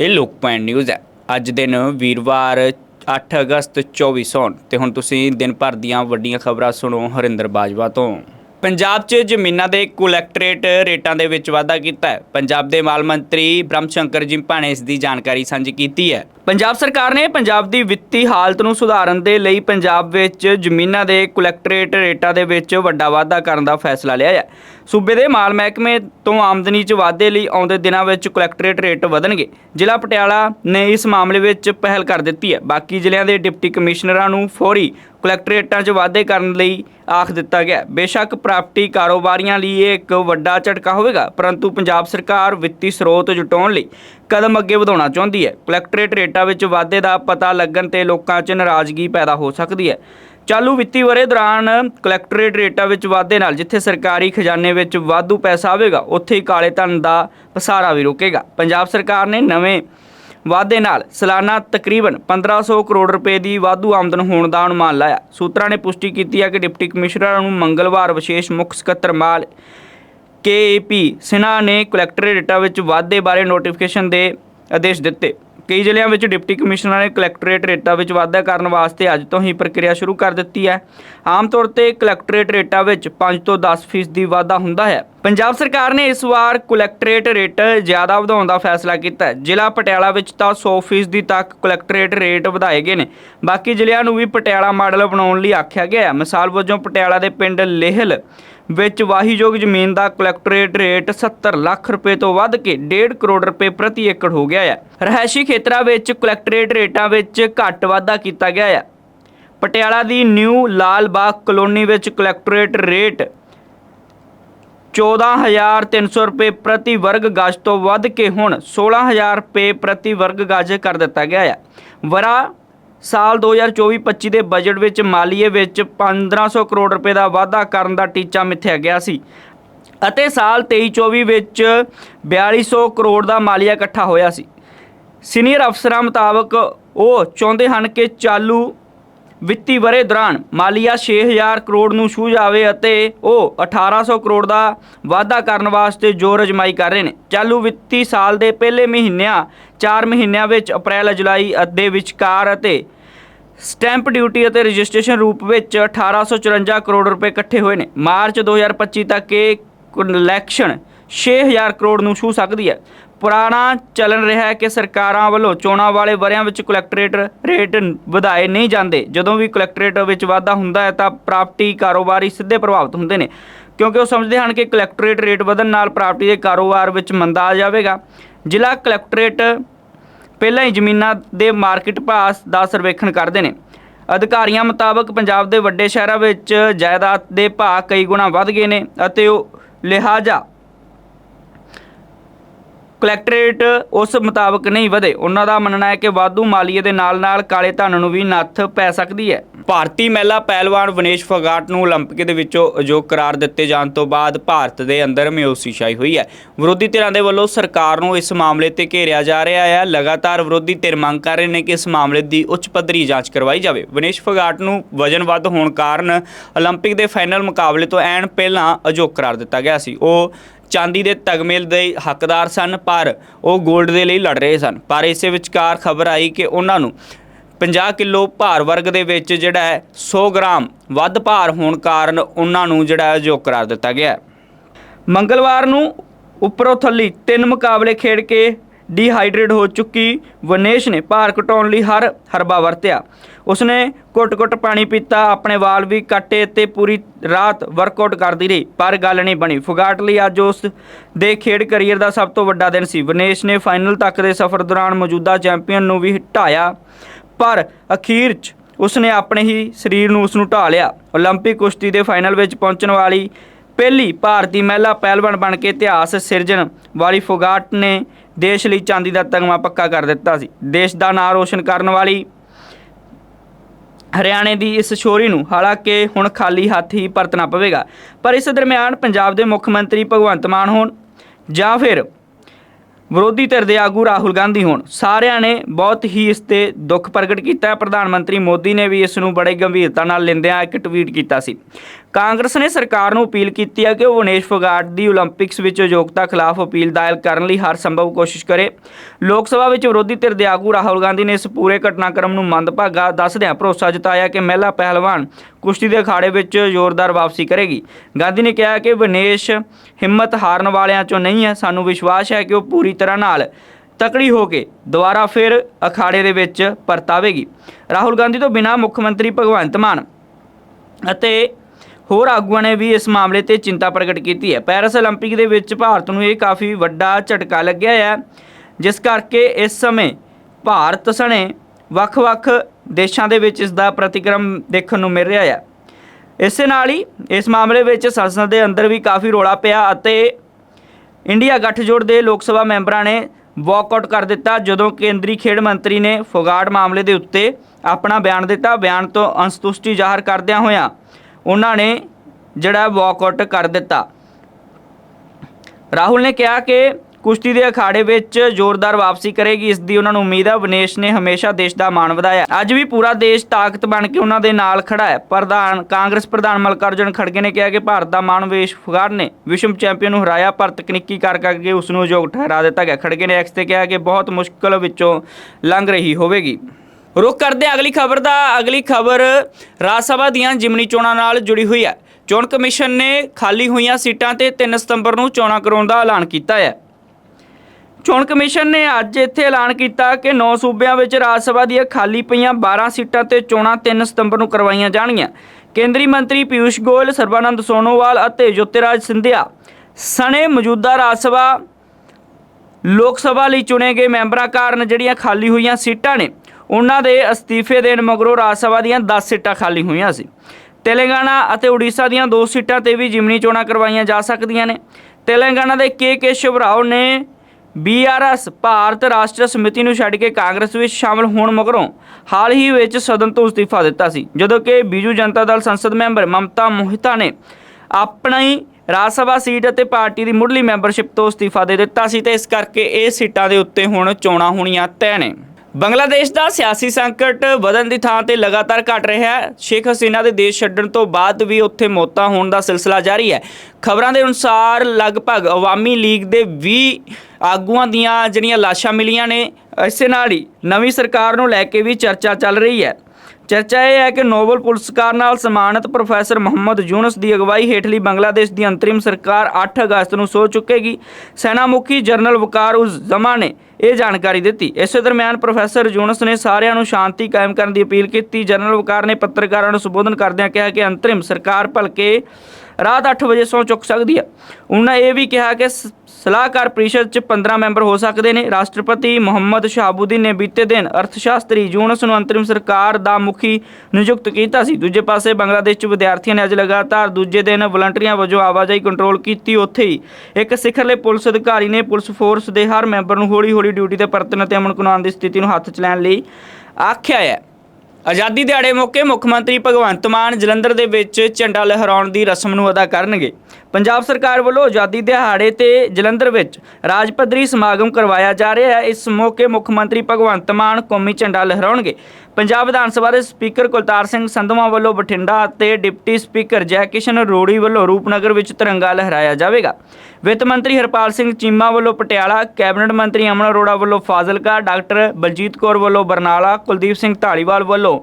ਇਹ ਲੋਕ point news ਹੈ। ਅੱਜ ਦਿਨ ਵੀਰਵਾਰ 8 ਅਗਸਤ 2400 ਤੇ ਹੁਣ ਤੁਸੀਂ ਦਿਨ ਭਰ ਦੀਆਂ ਵੱਡੀਆਂ ਖਬਰਾਂ ਸੁਣੋ ਹਰਿੰਦਰ ਬਾਜਵਾ ਤੋਂ। ਪੰਜਾਬ 'ਚ ਜ਼ਮੀਨਾਂ ਦੇ ਕੁਲੈਕਟਰੇਟ ਰੇਟਾਂ ਦੇ ਵਿੱਚ ਵਾਧਾ ਕੀਤਾ ਹੈ। ਪੰਜਾਬ ਦੇ ਮਾਲ ਮੰਤਰੀ ਬ੍ਰਹਮ ਸ਼ੰਕਰ ਜਿੰਪਾ ਨੇ ਇਸ ਦੀ ਜਾਣਕਾਰੀ ਸਾਂਝੀ ਕੀਤੀ ਹੈ। ਪੰਜਾਬ ਸਰਕਾਰ ਨੇ ਪੰਜਾਬ ਦੀ ਵਿੱਤੀ ਹਾਲਤ ਨੂੰ ਸੁਧਾਰਨ ਦੇ ਲਈ ਪੰਜਾਬ ਵਿੱਚ ਜ਼ਮੀਨਾਂ ਦੇ ਕੁਲੈਕਟਰੇਟ ਰੇਟਾਂ ਦੇ ਵਿੱਚ ਵੱਡਾ ਵਾਧਾ ਕਰਨ ਦਾ ਫੈਸਲਾ ਲਿਆ ਹੈ। ਸੂਬੇ ਦੇ ਮਾਲ ਮਹਿਕਮੇ ਤੋਂ ਆਮਦਨੀ 'ਚ ਵਾਧੇ ਲਈ ਆਉਂਦੇ ਦਿਨਾਂ ਵਿੱਚ ਕੁਲੈਕਟਰੇਟ ਰੇਟ ਵਧਣਗੇ। ਜ਼ਿਲ੍ਹਾ ਪਟਿਆਲਾ ਨੇ ਇਸ ਮਾਮਲੇ ਵਿੱਚ ਪਹਿਲ ਕਰ ਦਿੱਤੀ ਹੈ। ਬਾਕੀ ਜ਼ਿਲ੍ਹਿਆਂ ਦੇ ਡਿਪਟੀ ਕਮਿਸ਼ਨਰਾਂ ਨੂੰ ਫੌਰੀ ਕਲੈਕਟਰੇਟਾਂ 'ਚ ਵਾਧੇ ਕਰਨ ਲਈ ਆਖ ਦਿੱਤਾ ਗਿਆ। ਬੇਸ਼ੱਕ ਪ੍ਰਾਪਰਟੀ ਕਾਰੋਬਾਰੀਆਂ ਲਈ ਇਹ ਇੱਕ ਵੱਡਾ ਝਟਕਾ ਹੋਵੇਗਾ, ਪਰੰਤੂ ਪੰਜਾਬ ਸਰਕਾਰ ਵਿੱਤੀ ਸਰੋਤ ਜੁਟਾਉਣ ਲਈ ਕਦਮ ਅੱਗੇ ਵਧਾਉਣਾ ਚਾਹੁੰਦੀ ਹੈ। ਕਲੈਕਟਰੇਟ ਰੇਟਾਂ ਵਿੱਚ ਵਾਧੇ ਦਾ ਪਤਾ ਲੱਗਣ ਤੇ ਲੋਕਾਂ 'ਚ ਨਾਰਾਜ਼ਗੀ ਪੈਦਾ ਹੋ ਸਕਦੀ ਹੈ। ਚਾਲੂ ਵਿੱਤੀ ਵਰੇ ਦੌਰਾਨ ਕਲੈਕਟਰੇਟ ਰੇਟਾਂ ਵਿੱਚ ਵਾਧੇ ਨਾਲ ਜਿੱਥੇ ਸਰਕਾਰੀ ਖਜ਼ਾਨੇ ਵਿੱਚ ਵਾਧੂ ਪੈਸਾ ਆਵੇਗਾ, ਉੱਥੇ ਹੀ ਕਾਲੇ ਧਨ ਦਾ ਪਸਾਰਾ ਵੀ ਰੁਕੇਗਾ। ਪੰਜਾਬ ਸਰਕਾਰ ਨੇ ਨਵੇਂ ਵਾਧੇ ਨਾਲ ਸਾਲਾਨਾ ਤਕਰੀਬਨ 1500 ਕਰੋੜ ਰੁਪਏ ਦੀ ਵਾਧੂ ਆਮਦਨ ਹੋਣ ਦਾ ਅਨੁਮਾਨ ਲਾਇਆ। ਸੂਤਰਾਂ ਨੇ ਪੁਸ਼ਟੀ ਕੀਤੀ ਹੈ ਕਿ ਡਿਪਟੀ ਕਮਿਸ਼ਨਰਾਂ ਨੂੰ ਮੰਗਲਵਾਰ ਵਿਸ਼ੇਸ਼ ਮੁੱਖ ਸਕੱਤਰ ਮਾਲ ਕੇਏਪੀ ਸਿਨਹਾ ਨੇ ਕਲੈਕਟਰ ਰੇਟਾਂ ਵਿੱਚ ਵਾਧੇ ਬਾਰੇ ਨੋਟੀਫਿਕੇਸ਼ਨ ਦੇ ਆਦੇਸ਼ ਦਿੱਤੇ। ਕਈ ਜ਼ਿਲ੍ਹਿਆਂ ਵਿੱਚ ਡਿਪਟੀ ਕਮਿਸ਼ਨਰਾਂ ਨੇ ਕਲੈਕਟਰੇਟ ਰੇਟਾਂ ਵਿੱਚ ਵਾਧਾ ਕਰਨ ਵਾਸਤੇ ਅੱਜ ਤੋਂ ਹੀ ਪ੍ਰਕਿਰਿਆ ਸ਼ੁਰੂ ਕਰ ਦਿੱਤੀ ਹੈ। ਆਮ ਤੌਰ ਤੇ ਕਲੈਕਟਰੇਟ ਰੇਟਾਂ ਵਿੱਚ 5 ਤੋਂ 10% ਦੀ ਵਾਧਾ ਹੁੰਦਾ ਹੈ। ਪੰਜਾਬ ਸਰਕਾਰ ਨੇ ਇਸ ਵਾਰ ਕਲੈਕਟਰੇਟ ਰੇਟ ਜ਼ਿਆਦਾ ਵਧਾਉਣ ਦਾ ਫੈਸਲਾ ਕੀਤਾ ਜ਼ਿਲ੍ਹਾ ਪਟਿਆਲਾ ਵਿੱਚ ਤਾਂ 100% ਦੀ ਤੱਕ ਕਲੈਕਟਰੇਟ ਰੇਟ ਵਧਾਏ ਗਏ ਨੇ। ਬਾਕੀ ਜ਼ਿਲ੍ਹਿਆਂ ਨੂੰ ਵੀ ਪਟਿਆਲਾ ਮਾਡਲ ਬਣਾਉਣ ਲਈ ਆਖਿਆ ਗਿਆ ਹੈ। ਮਿਸਾਲ ਵਜੋਂ ਪਟਿਆਲਾ ਦੇ ਪਿੰਡ ਲੇਹਲ ਵਿੱਚ ਵਾਹੀਯੋਗ ਜ਼ਮੀਨ ਦਾ ਕਲੈਕਟੋਰੇਟ ਰੇਟ 70 ਲੱਖ ਰੁਪਏ ਤੋਂ ਵੱਧ ਕੇ 1.5 ਕਰੋੜ ਰੁਪਏ ਪ੍ਰਤੀ ਏਕੜ ਹੋ ਗਿਆ ਹੈ ਰਹਿਸ਼ੀ ਖੇਤਰਾਂ ਵਿੱਚ ਕਲੈਕਟੋਰੇਟ ਰੇਟਾਂ ਵਿੱਚ ਘੱਟ ਵਾਧਾ ਕੀਤਾ ਗਿਆ ਹੈ ਪਟਿਆਲਾ ਦੀ ਨਿਊ ਲਾਲ ਬਾਗ ਕਲੋਨੀ ਵਿੱਚ ਕਲੈਕਟੋਰੇਟ ਰੇਟ 14300 ਰੁਪਏ ਪ੍ਰਤੀ ਵਰਗ ਗਜ ਤੋਂ ਵੱਧ ਕੇ ਹੁਣ 16000 ਰੁਪਏ ਪ੍ਰਤੀ ਵਰਗ ਗਜ ਕਰ ਦਿੱਤਾ ਗਿਆ ਹੈ ਵਰਾ ਸਾਲ 2024-25 ਦੇ ਬਜਟ ਵਿੱਚ ਮਾਲੀਏ ਵਿੱਚ 1500 ਕਰੋੜ ਰੁਪਏ ਦਾ ਵਾਧਾ ਕਰਨ ਦਾ ਟੀਚਾ ਮਿੱਥਿਆ ਗਿਆ ਸੀ ਅਤੇ ਸਾਲ 23-24 ਵਿੱਚ 4200 ਕਰੋੜ ਦਾ ਮਾਲੀਆ ਇਕੱਠਾ ਹੋਇਆ ਸੀ। ਸੀਨੀਅਰ ਅਫਸਰਾਂ ਮੁਤਾਬਕ ਉਹ ਚਾਹੁੰਦੇ ਹਨ ਕਿ ਚਾਲੂ ਵਿੱਤੀ ਵਰੇ ਦੌਰਾਨ ਮਾਲੀਆ 6000 ਕਰੋੜ ਨੂੰ ਛੂ ਜਾਵੇ ਅਤੇ ਉਹ 1800 ਕਰੋੜ ਦਾ ਵਾਧਾ ਕਰਨ ਵਾਸਤੇ ਜ਼ੋਰ ਅਜਮਾਈ ਕਰ ਰਹੇ ਨੇ। ਚਾਲੂ ਵਿੱਤੀ ਸਾਲ ਦੇ ਪਹਿਲੇ ਮਹੀਨਿਆਂ 4 ਮਹੀਨਿਆਂ ਵਿੱਚ ਅਪ੍ਰੈਲ, ਜੁਲਾਈ ਦੇ ਵਿਚਕਾਰ ਅਤੇ ਸਟੈਂਪ ਡਿਊਟੀ ਅਤੇ ਰਜਿਸਟ੍ਰੇਸ਼ਨ ਰੂਪ ਵਿੱਚ 1854 ਕਰੋੜ ਰੁਪਏ ਇਕੱਠੇ ਹੋਏ ਨੇ। ਮਾਰਚ 2025 ਤੱਕ ਇਹ ਕਲੈਕਸ਼ਨ 6000 ਕਰੋੜ ਨੂੰ ਛੂ ਸਕਦੀ ਹੈ। ਪੁਰਾਣਾ ਚੱਲਣ ਰਿਹਾ ਹੈ ਕਿ ਸਰਕਾਰਾਂ ਵੱਲੋਂ ਚੋਣਾਂ ਵਾਲੇ ਵਰਿਆਂ ਵਿੱਚ ਕਲੈਕਟਰੇਟ ਰੇਟ ਵਧਾਏ ਨਹੀਂ ਜਾਂਦੇ। ਜਦੋਂ ਵੀ ਕਲੈਕਟਰੇਟ ਵਿੱਚ ਵਾਧਾ ਹੁੰਦਾ ਹੈ ਤਾਂ ਪ੍ਰਾਪਰਟੀ ਕਾਰੋਬਾਰੀ ਸਿੱਧੇ ਪ੍ਰਭਾਵਿਤ ਹੁੰਦੇ ਨੇ। ਕਿਉਂਕਿ ਉਹ ਸਮਝਦੇ ਹਨ ਕਿ ਕਲੈਕਟਰੇਟ ਰੇਟ ਵਧਣ ਨਾਲ ਪ੍ਰਾਪਰਟੀ ਦੇ ਕਾਰੋਬਾਰ ਵਿੱਚ ਮੰਦਾ ਆ ਜਾਵੇਗਾ। ਜ਼ਿਲ੍ਹਾ ਕਲੈਕਟਰੇਟ ਪਹਿਲਾਂ ਹੀ ਜ਼ਮੀਨਾਂ ਦੇ ਮਾਰਕੀਟ ਭਾਅ ਦਾ ਸਰਵੇਖਣ ਕਰਦੇ ਨੇ। ਅਧਿਕਾਰੀਆਂ ਮੁਤਾਬਕ ਪੰਜਾਬ ਦੇ ਵੱਡੇ ਸ਼ਹਿਰਾਂ ਵਿੱਚ ਜਾਇਦਾਦ ਦੇ ਭਾਅ ਕਈ ਗੁਣਾ ਵੱਧ ਗਏ ਨੇ ਅਤੇ ਉਹ ਲਿਹਾਜ਼ਾ ਕਲੈਕਟਰੇਟ ਉਸ ਮੁਤਾਬਕ ਨਹੀਂ ਵਧੇ ਉਹਨਾਂ ਦਾ ਮੰਨਣਾ ਹੈ ਕਿ ਵਾਧੂ ਮਾਲੀਏ ਦੇ ਨਾਲ-ਨਾਲ ਕਾਲੇ ਧਨ ਨੂੰ ਵੀ ਨੱਥ ਪੈ ਸਕਦੀ ਹੈ ਭਾਰਤੀ ਮਹਿਲਾ ਪਹਿਲਵਾਨ ਵਿਨੇਸ਼ ਫੋਗਾਟ ਨੂੰ 올림픽 ਦੇ ਵਿੱਚੋਂ ਅਯੋਗ ਕਰਾਰ ਦਿੱਤੇ ਜਾਣ ਤੋਂ ਬਾਅਦ ਭਾਰਤ ਦੇ ਅੰਦਰ ਮਿਊਸੀ ਛਾਈ ਹੋਈ ਹੈ ਵਿਰੋਧੀ ਧਿਰਾਂ ਦੇ ਵੱਲੋਂ ਸਰਕਾਰ ਨੂੰ ਇਸ ਮਾਮਲੇ ਤੇ ਘੇਰਿਆ ਜਾ ਰਿਹਾ ਹੈ ਲਗਾਤਾਰ ਵਿਰੋਧੀ ਧਿਰ ਮੰਗ ਕਰ ਰਹੇ ਨੇ ਕਿ ਇਸ ਮਾਮਲੇ ਦੀ ਉੱਚ ਪੱਧਰੀ ਜਾਂਚ ਕਰਵਾਈ ਜਾਵੇ ਵਿਨੇਸ਼ ਫੋਗਾਟ ਨੂੰ ਵਜਨ ਵੱਧ ਹੋਣ ਕਾਰਨ 올림픽 ਦੇ ਫਾਈਨਲ ਮੁਕਾਬਲੇ ਤੋਂ ਐਨ ਪਹਿਲਾਂ ਅਯੋਗ ਕਰਾਰ ਦਿੱਤਾ ਗਿਆ ਸੀ ਉਹ ਚਾਂਦੀ ਦੇ ਤਗਮੇਲ ਦੇ ਹੱਕਦਾਰ ਸਨ, ਪਰ ਉਹ 골ਡ ਦੇ ਲਈ ਲੜ ਰਹੇ ਸਨ। ਪਰ ਇਸੇ ਵਿਚਕਾਰ ਖਬਰ ਆਈ ਕਿ ਉਹਨਾਂ ਨੂੰ 50 ਕਿਲੋ ਭਾਰ ਵਰਗ ਦੇ ਵਿੱਚ ਜਿਹੜਾ ਹੈ 100 ਗ੍ਰਾਮ ਵੱਧ ਭਾਰ ਹੋਣ ਕਾਰਨ ਉਹਨਾਂ ਨੂੰ ਜਿਹੜਾ ਹੈ, ਅਯੋਗ ਕਰਾਰ ਦਿੱਤਾ ਗਿਆ ਮੰਗਲਵਾਰ ਨੂੰ ਉੱਪਰੋਂ ਥੱਲੀ ਤਿੰਨ ਮੁਕਾਬਲੇ ਖੇਡ ਕੇ ਡੀਹਾਈਡਰੇਟ ਹੋ ਚੁੱਕੀ ਵਨੇਸ਼ ਨੇ ਭਾਰ ਘਟਾਉਣ ਲਈ ਹਰ ਹਰਬਾ ਵਰਤਿਆ ਉਸਨੇ ਘੁੱਟ-ਘੁੱਟ ਪਾਣੀ ਪੀਤਾ ਆਪਣੇ ਵਾਲ ਵੀ ਕੱਟੇ ਤੇ ਪੂਰੀ ਰਾਤ ਵਰਕਆਊਟ ਕਰਦੀ ਰਹੀ ਪਰ ਗੱਲ ਨਹੀਂ ਬਣੀ ਫੁਗਾਟ ਲਈ ਅੱਜ ਉਸ ਦੇ ਖੇਡ ਕੈਰੀਅਰ ਦਾ ਸਭ ਤੋਂ ਵੱਡਾ ਦਿਨ ਸੀ ਵਨੇਸ਼ ਨੇ ਫਾਈਨਲ ਤੱਕ ਦੇ ਸਫ਼ਰ ਦੌਰਾਨ ਮੌਜੂਦਾ ਚੈਂਪੀਅਨ ਨੂੰ ਵੀ ਹਟਾਇਆ ਪਰ ਅਖੀਰ 'ਚ ਉਸਨੇ ਆਪਣੇ ਹੀ ਸਰੀਰ ਨੂੰ ਉਸ ਨੂੰ ਢਾ ਲਿਆ 올림픽 ਕੁਸ਼ਤੀ ਦੇ ਫਾਈਨਲ ਵਿੱਚ ਪਹੁੰਚਣ ਵਾਲੀ ਪਹਿਲੀ ਭਾਰਤੀ ਮਹਿਲਾ ਪਹਿਲਵਾਨ ਬਣ ਕੇ ਇਤਿਹਾਸ ਸਿਰਜਣ ਵਾਲੀ ਫੋਗਾਟ ਨੇ ਦੇਸ਼ ਲਈ ਚਾਂਦੀ ਦਾ ਤਗਮਾ ਪੱਕਾ ਕਰ ਦਿੱਤਾ ਸੀ। ਦੇਸ਼ ਦਾ ਨਾਂ ਰੋਸ਼ਨ ਕਰਨ ਵਾਲੀ ਹਰਿਆਣੇ ਦੀ ਇਸ ਛੋਰੀ ਨੂੰ ਹਾਲਾਂਕਿ ਹੁਣ ਖਾਲੀ ਹੱਥ ਹੀ ਪਰਤਣਾ ਪਵੇਗਾ। ਪਰ ਇਸ ਦਰਮਿਆਨ ਪੰਜਾਬ ਦੇ ਮੁੱਖ ਮੰਤਰੀ ਭਗਵੰਤ ਮਾਨ ਹੋਣ ਜਾਂ ਫਿਰ ਵਿਰੋਧੀ ਧਿਰ ਦੇ ਆਗੂ ਰਾਹੁਲ ਗਾਂਧੀ ਹੋਣ। ਸਾਰਿਆਂ ਨੇ ਬਹੁਤ ਹੀ ਇਸ ਤੇ ਦੁੱਖ ਪ੍ਰਗਟ ਕੀਤਾ। ਪ੍ਰਧਾਨ ਮੰਤਰੀ ਮੋਦੀ ਨੇ ਵੀ ਇਸ ਨੂੰ ਬੜੇ ਗੰਭੀਰਤਾ ਨਾਲ ਲੈਂਦਿਆਂ ਇੱਕ ਟਵੀਟ ਕੀਤਾ ਸੀ। ਕਾਂਗਰਸ ਨੇ ਸਰਕਾਰ ਨੂੰ ਅਪੀਲ ਕੀਤੀ ਹੈ ਕਿ ਉਹ ਵਿਨੇਸ਼ ਫੋਗਾਟ ਦੀ 올림픽ਸ ਵਿੱਚ ਯੋਗਤਾ ਖਿਲਾਫ ਅਪੀਲ ਦਾਇਰ ਕਰਨ ਲਈ ਹਰ ਸੰਭਵ ਕੋਸ਼ਿਸ਼ ਕਰੇ। ਲੋਕ ਸਭਾ ਵਿੱਚ ਵਿਰੋਧੀ ਧਿਰ ਦੇ ਆਗੂ ਰਾਹੁਲ ਗਾਂਧੀ ਨੇ ਇਸ ਪੂਰੇ ਘਟਨਾਕ੍ਰਮ ਨੂੰ ਮੰਦਭਾਗਾ ਦੱਸਦਿਆਂ ਭਰੋਸਾ ਜਤਾਇਆ ਕਿ ਮਹਿਲਾ ਪਹਿਲਵਾਨ ਕੁਸ਼ਤੀ ਦੇ ਅਖਾੜੇ ਵਿੱਚ ਜ਼ੋਰਦਾਰ ਵਾਪਸੀ ਕਰੇਗੀ। ਗਾਂਧੀ ਨੇ ਕਿਹਾ ਕਿ ਵਿਨੇਸ਼ ਹਿੰਮਤ ਹਾਰਨ ਵਾਲਿਆਂ ਚੋਂ ਨਹੀਂ ਹੈ। ਸਾਨੂੰ ਵਿਸ਼ਵਾਸ ਹੈ ਕਿ ਉਹ ਪੂਰੀ ਤਰ੍ਹਾਂ ਨਾਲ ਤਕੜੀ ਹੋ ਕੇ ਦੁਬਾਰਾ ਫਿਰ ਅਖਾੜੇ ਦੇ ਵਿੱਚ ਪਰਤਾਵੇਗੀ ਰਾਹੁਲ ਗਾਂਧੀ ਤੋਂ ਬਿਨਾਂ ਮੁੱਖ ਮੰਤਰੀ ਭਗਵੰਤ ਮਾਨ ਅਤੇ ਹੋਰ ਆਗੂਆਂ ਨੇ ਵੀ ਇਸ ਮਾਮਲੇ ਤੇ ਚਿੰਤਾ ਪ੍ਰਗਟ ਕੀਤੀ ਹੈ ਪੈਰਿਸ 올림픽 ਦੇ ਵਿੱਚ ਭਾਰਤ ਨੂੰ ਇਹ ਕਾਫੀ ਵੱਡਾ ਝਟਕਾ ਲੱਗਿਆ ਹੈ ਜਿਸ ਕਰਕੇ ਇਸ ਸਮੇਂ ਭਾਰਤ ਸਣੇ ਵੱਖ-ਵੱਖ ਦੇਸ਼ਾਂ ਦੇ ਵਿੱਚ ਇਸ ਦਾ ਪ੍ਰਤੀਕਰਮ ਦੇਖਣ ਨੂੰ ਮਿਲ ਰਿਹਾ ਹੈ ਇਸੇ ਨਾਲ ਹੀ ਇਸ ਮਾਮਲੇ ਵਿੱਚ ਸੰਸਦ ਦੇ ਅੰਦਰ ਵੀ ਕਾਫੀ ਰੋਲਾ ਪਿਆ ਅਤੇ ਇੰਡੀਆ ਗੱਠਜੋੜ ਦੇ ਲੋਕ ਸਭਾ ਮੈਂਬਰਾਂ ਨੇ ਵਾਕਆਊਟ ਕਰ ਦਿੱਤਾ, ਜਦੋਂ ਕੇਂਦਰੀ ਖੇਡ ਮੰਤਰੀ ਨੇ ਫੋਗਾਟ ਮਾਮਲੇ ਦੇ ਉੱਤੇ ਆਪਣਾ ਬਿਆਨ ਦਿੱਤਾ। ਬਿਆਨ ਤੋਂ ਅਸੰਤੁਸ਼ਟੀ ਜ਼ਾਹਰ ਕਰਦਿਆਂ ਹੋਇਆਂ ਉਹਨਾਂ ਨੇ ਜਿਹੜਾ ਵਾਕਆਊਟ ਕਰ ਦਿੱਤਾ। ਰਾਹੁਲ ਨੇ ਕਿਹਾ ਕਿ ਕੁਸ਼ਤੀ ਦੇ ਅਖਾੜੇ ਵਿੱਚ ਜ਼ੋਰਦਾਰ ਵਾਪਸੀ ਕਰੇਗੀ, ਇਸ ਦੀ ਉਹਨਾਂ ਨੂੰ ਉਮੀਦ ਹੈ ਵਿਨੇਸ਼ ਨੇ ਹਮੇਸ਼ਾ ਦੇਸ਼ ਦਾ ਮਾਣ ਵਧਾਇਆ। ਅੱਜ ਵੀ ਪੂਰਾ ਦੇਸ਼ ਤਾਕਤ ਬਣ ਕੇ ਉਹਨਾਂ ਦੇ ਨਾਲ ਖੜਾ ਹੈ। ਪ੍ਰਧਾਨ, ਕਾਂਗਰਸ ਪ੍ਰਧਾਨ ਮਲਕਾਰਜੁਨ ਖੜਗੇ ਨੇ ਕਿਹਾ ਕਿ ਭਾਰਤ ਦਾ ਮਾਣ ਵੇਸ਼ ਫੁਗਾਰ ਨੇ। ਵਿਸ਼ਵ ਚੈਂਪੀਅਨ ਨੂੰ ਹਰਾਇਆ, ਪਰ ਤਕਨੀਕੀ ਕਰ ਕਰਕੇ ਉਸ ਨੂੰ ਯੋਗ ਠਹਿਰਾ ਦਿੱਤਾ ਗਿਆ। ਖੜਗੇ ਨੇ ਐਕਸ ਤੇ ਕਿਹਾ ਕਿ ਬਹੁਤ ਮੁਸ਼ਕਲ ਵਿੱਚੋਂ ਲੰਘ ਰਹੀ ਹੋਵੇਗੀ। ਰੁਕ ਕਰਦੇ ਅਗਲੀ ਖਬਰ ਦਾ, ਅਗਲੀ ਖਬਰ ਰਾਜ ਸਭਾ ਦੀਆਂ ਜਿਮਨੀ ਚੋਣਾਂ ਨਾਲ ਜੁੜੀ ਹੋਈ ਹੈ। ਚੋਣ ਕਮਿਸ਼ਨ ਨੇ ਖਾਲੀ ਹੋਈਆਂ ਸੀਟਾਂ ਤੇ 3 ਸਤੰਬਰ ਨੂੰ ਚੋਣਾਂ ਕਰਾਉਣ ਦਾ ਐਲਾਨ ਕੀਤਾ ਹੈ। ਚੋਣ ਕਮਿਸ਼ਨ ਨੇ ਅੱਜ ਇੱਥੇ ਐਲਾਨ ਕੀਤਾ ਕਿ 9 ਸੂਬਿਆਂ ਵਿੱਚ ਰਾਜ ਸਭਾ ਦੀਆਂ ਖਾਲੀ ਪਈਆਂ 12 ਸੀਟਾਂ ਤੇ ਚੋਣਾਂ 3 ਸਤੰਬਰ ਨੂੰ ਕਰਵਾਈਆਂ ਜਾਣਗੀਆਂ। ਕੇਂਦਰੀ ਮੰਤਰੀ ਪਿਊਸ਼ ਗੋਇਲ, ਸਰਬਾਨੰਦ ਸੋਨੋਵਾਲ ਅਤੇ ਜੋਤਿਰਾਜ ਸਿੰਧਿਆ ਸਣੇ ਮੌਜੂਦਾ ਰਾਜ ਸਭਾ ਲੋਕ ਸਭਾ ਲਈ ਚੁਣੇ ਗਏ ਮੈਂਬਰਾਂ ਕਾਰਨ ਜਿਹੜੀਆਂ ਖਾਲੀ ਹੋਈਆਂ ਸੀਟਾਂ ਨੇ, ਉਹਨਾਂ ਦੇ ਅਸਤੀਫੇ ਦੇਣ ਮਗਰੋਂ ਰਾਜ ਸਭਾ ਦੀਆਂ 10 ਸੀਟਾਂ ਖਾਲੀ ਹੋਈਆਂ ਸੀ। ਤੇਲੰਗਾਨਾ ਅਤੇ ਉੜੀਸਾ ਦੀਆਂ ਦੋ ਸੀਟਾਂ ਤੇ ਵੀ ਜਿਮਨੀ ਚੋਣਾਂ ਕਰਵਾਈਆਂ ਜਾ ਸਕਦੀਆਂ ਨੇ। ਤੇਲੰਗਾਨਾ ਦੇ ਕੇ ਕੇ ਸ਼ਿਵਰਾਓ ਨੇ ਬੀਆਰਐਸ ਭਾਰਤ ਰਾਸ਼ਟਰ ਸਮਿਤੀ ਨੂੰ ਛੱਡ ਕੇ ਕਾਂਗਰਸ ਵਿੱਚ ਸ਼ਾਮਲ ਹੋਣ ਮਗਰੋਂ ਹਾਲ ਹੀ ਵਿੱਚ ਸਦਨ ਤੋਂ ਅਸਤੀਫਾ ਦਿੱਤਾ ਸੀ, ਜਦੋਂ ਕਿ ਬੀਜੂ ਜਨਤਾ ਦਲ ਸੰਸਦ ਮੈਂਬਰ ਮਮਤਾ ਮੋਹਿਤਾ ਨੇ ਆਪਣੀ ਰਾਜ ਸਭਾ ਸੀਟ ਅਤੇ ਪਾਰਟੀ ਦੀ ਮੁੱਢਲੀ ਮੈਂਬਰਸ਼ਿਪ ਤੋਂ ਅਸਤੀਫਾ ਦੇ ਦਿੱਤਾ ਸੀ ਤੇ ਇਸ ਕਰਕੇ ਇਹ ਸੀਟਾਂ ਦੇ ਉੱਤੇ ਹੁਣ ਚੋਣਾਂ ਹੋਣੀਆਂ ਤੈਅ ਨੇ। ਬੰਗਲਾਦੇਸ਼ ਦਾ ਸਿਆਸੀ ਸੰਕਟ ਵਧਣ ਦੀ ਥਾਂ ਤੇ ਲਗਾਤਾਰ ਘਟ ਰਿਹਾ ਹੈ। ਸ਼ੇਖ ਹਸੀਨਾ ਦੇ ਦੇਸ਼ ਛੱਡਣ ਤੋਂ ਬਾਅਦ ਵੀ ਉੱਥੇ ਮੌਤਾਂ ਹੋਣ ਦਾ ਸਿਲਸਿਲਾ ਜਾਰੀ ਹੈ। ਖਬਰਾਂ ਦੇ ਅਨੁਸਾਰ ਲਗਭਗ ਅਵਾਮੀ ਲੀਗ ਦੇ 20 ਆਗੂਆਂ ਦੀਆਂ ਜਿਹੜੀਆਂ ਲਾਸ਼ਾਂ ਮਿਲੀਆਂ ਨੇ, ਇਸੇ ਨਾਲ ਹੀ ਨਵੀਂ ਸਰਕਾਰ ਨੂੰ ਲੈ ਕੇ ਵੀ ਚਰਚਾ ਚੱਲ ਰਹੀ ਹੈ। ਚਰਚਾ ਇਹ ਹੈ ਕਿ ਨੋਬਲ ਪੁਰਸਕਾਰ ਨਾਲ ਸਨਮਾਨਿਤ ਪ੍ਰੋਫੈਸਰ ਮੁਹੰਮਦ ਯੂਨਸ ਦੀ ਅਗਵਾਈ ਹੇਠਲੀ ਬੰਗਲਾਦੇਸ਼ ਦੀ ਅੰਤਰਿਮ ਸਰਕਾਰ 8 ਅਗਸਤ ਨੂੰ ਸੋ ਚੁੱਕੇਗੀ। ਸੈਨਾ ਮੁਖੀ ਜਨਰਲ ਵਕਾਰ ਉਜ਼ ਜ਼ਮਾ ਨੇ ਇਹ ਜਾਣਕਾਰੀ ਦਿੱਤੀ। ਇਸੇ ਦਰਮਿਆਨ ਪ੍ਰੋਫੈਸਰ ਯੂਨਸ ਨੇ ਸਾਰਿਆਂ ਨੂੰ ਸ਼ਾਂਤੀ ਕਾਇਮ ਕਰਨ ਦੀ ਅਪੀਲ ਕੀਤੀ। ਜਨਰਲ ਵਕਾਰ ਨੇ ਪੱਤਰਕਾਰਾਂ ਨੂੰ ਸੰਬੋਧਨ ਕਰਦਿਆਂ ਕਿਹਾ ਕਿ ਅੰਤਰਿਮ ਸਰਕਾਰ ਭਲਕੇ ਰਾਤ 8 ਵਜੇ ਸਹੁੰ ਚੁੱਕ ਸਕਦੀ ਹੈ ਉਹਨਾਂ ਇਹ ਵੀ ਕਿਹਾ ਕਿ ਸ- ਸਲਾਹਕਾਰ ਪ੍ਰੀਸ਼ਦ 'ਚ 15 ਮੈਂਬਰ ਹੋ ਸਕਦੇ ਨੇ। ਰਾਸ਼ਟਰਪਤੀ ਮੁਹੰਮਦ ਸ਼ਹਾਬੁਦੀਨ ਨੇ ਬੀਤੇ ਦਿਨ ਅਰਥਸ਼ਾਸਤਰੀ ਯੂਨਸ ਨੂੰ ਅੰਤਰਿਮ ਸਰਕਾਰ ਦਾ ਮੁਖੀ ਨਿਯੁਕਤ ਕੀਤਾ ਸੀ। ਦੂਜੇ ਪਾਸੇ ਬੰਗਲਾਦੇਸ਼ 'ਚ ਵਿਦਿਆਰਥੀਆਂ ਨੇ ਅੱਜ ਲਗਾਤਾਰ ਦੂਜੇ ਦਿਨ ਵਲੰਟੀਅਰਾਂ ਵਜੋਂ ਆਵਾਜਾਈ ਕੰਟਰੋਲ ਕੀਤੀ। ਉੱਥੇ ਹੀ ਇੱਕ ਸਿਖਰਲੇ ਪੁਲਿਸ ਅਧਿਕਾਰੀ ਨੇ ਪੁਲਿਸ ਫੋਰਸ ਦੇ ਹਰ ਮੈਂਬਰ ਨੂੰ ਹੌਲੀ-ਹੌਲੀ ਡਿਊਟੀ ਤੇ ਪਰਤਣ ਅਤੇ ਅਮਨ ਕਾਨੂੰਨ ਦੀ ਸਥਿਤੀ ਨੂੰ ਹੱਥ 'ਚ ਲੈਣ ਲਈ ਆਖਿਆ ਹੈ। ਆਜ਼ਾਦੀ ਦਿਹਾੜੇ ਮੌਕੇ ਮੁੱਖ ਮੰਤਰੀ ਭਗਵੰਤ ਮਾਨ ਜਲੰਧਰ ਦੇ ਵਿੱਚ ਝੰਡਾ ਲਹਿਰਾਉਣ ਦੀ ਰਸਮ ਨੂੰ ਅਦਾ ਕਰਨਗੇ। ਪੰਜਾਬ ਸਰਕਾਰ ਵੱਲੋਂ ਆਜ਼ਾਦੀ ਦਿਹਾੜੇ ਤੇ ਜਲੰਧਰ ਵਿੱਚ ਰਾਜ ਪੱਧਰੀ ਸਮਾਗਮ ਕਰਵਾਇਆ ਜਾ ਰਿਹਾ ਹੈ। ਇਸ ਮੌਕੇ ਮੁੱਖ ਮੰਤਰੀ ਭਗਵੰਤ ਮਾਨ, ਕੌਮੀ ਝੰਡਾ ਲਹਿਰਾਉਣਗੇ। ਪੰਜਾਬ ਵਿਧਾਨ ਸਭਾ ਦੇ ਸਪੀਕਰ ਕੁਲਤਾਰ ਸਿੰਘ ਸੰਧਵਾ ਵੱਲੋਂ ਬਠਿੰਡਾ ਅਤੇ ਡਿਪਟੀ ਸਪੀਕਰ ਜੈ ਕਿਸ਼ਨ ਰੋੜੀ ਵੱਲੋਂ ਰੂਪਨਗਰ ਵਿੱਚ ਤਿਰੰਗਾ ਲਹਿਰਾਇਆ ਜਾਵੇਗਾ। ਵਿੱਤ ਮੰਤਰੀ ਹਰਪਾਲ ਸਿੰਘ ਚੀਮਾ ਵੱਲੋਂ ਪਟਿਆਲਾ, ਕੈਬਨਿਟ ਮੰਤਰੀ ਅਮਨ ਅਰੋੜਾ ਵੱਲੋਂ ਫਾਜ਼ਿਲਕਾ, ਡਾਕਟਰ ਬਲਜੀਤ ਕੌਰ ਵੱਲੋਂ ਬਰਨਾਲਾ, ਕੁਲਦੀਪ ਸਿੰਘ ਢਾਲੀਵਾਲ ਵੱਲੋਂ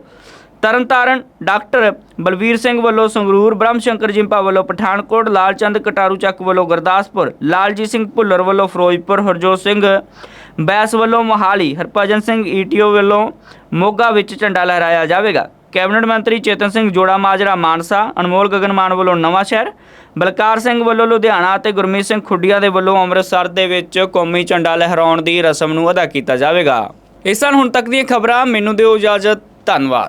ਤਰਨਤਾਰਨ ਡਾਕਟਰ ਬਲਵੀਰ ਸਿੰਘ ਵੱਲੋਂ ਸੰਗਰੂਰ ਬ੍ਰਹਮ ਸ਼ੰਕਰ ਜਿੰਪਾ ਵੱਲੋਂ ਪਠਾਨਕੋਟ, ਲਾਲਚੰਦ ਕਟਾਰੂ ਚੱਕ ਵੱਲੋਂ ਗੁਰਦਾਸਪੁਰ, ਲਾਲਜੀਤ ਸਿੰਘ ਭੁੱਲਰ ਵੱਲੋਂ ਫਿਰੋਜ਼ਪੁਰ, ਹਰਜੋਤ ਸਿੰਘ ਬੈਸ ਵੱਲੋਂ ਮੋਹਾਲੀ, ਹਰਭਜਨ ਸਿੰਘ ਈਟੀਓ ਵੱਲੋਂ ਮੋਗਾ ਵਿੱਚ ਝੰਡਾ ਲਹਿਰਾਇਆ ਜਾਵੇਗਾ। ਕੈਬਨਿਟ ਮੰਤਰੀ ਚੇਤਨ ਸਿੰਘ ਜੋੜਾ, ਮਾਜਰਾ ਮਾਨਸਾ, ਅਨਮੋਲ ਗਗਨਮਾਨ ਵੱਲੋਂ ਨਵਾਂ ਸ਼ਹਿਰ, ਬਲਕਾਰ ਸਿੰਘ ਵੱਲੋਂ ਲੁਧਿਆਣਾ ਅਤੇ ਗੁਰਮੀਤ ਸਿੰਘ ਖੁੱਡੀਆਂ ਦੇ ਵੱਲੋਂ ਅੰਮ੍ਰਿਤਸਰ ਦੇ ਵਿੱਚ ਕੌਮੀ ਝੰਡਾ ਲਹਿਰਾਉਣ ਦੀ ਰਸਮ ਨੂੰ ਅਦਾ ਕੀਤਾ ਜਾਵੇਗਾ। ਇਸ ਸਨ ਹੁਣ ਤੱਕ ਦੀਆਂ ਖਬਰਾਂ, ਮੈਨੂੰ ਦਿਓ ਇਜਾਜ਼ਤ, ਧੰਨਵਾਦ।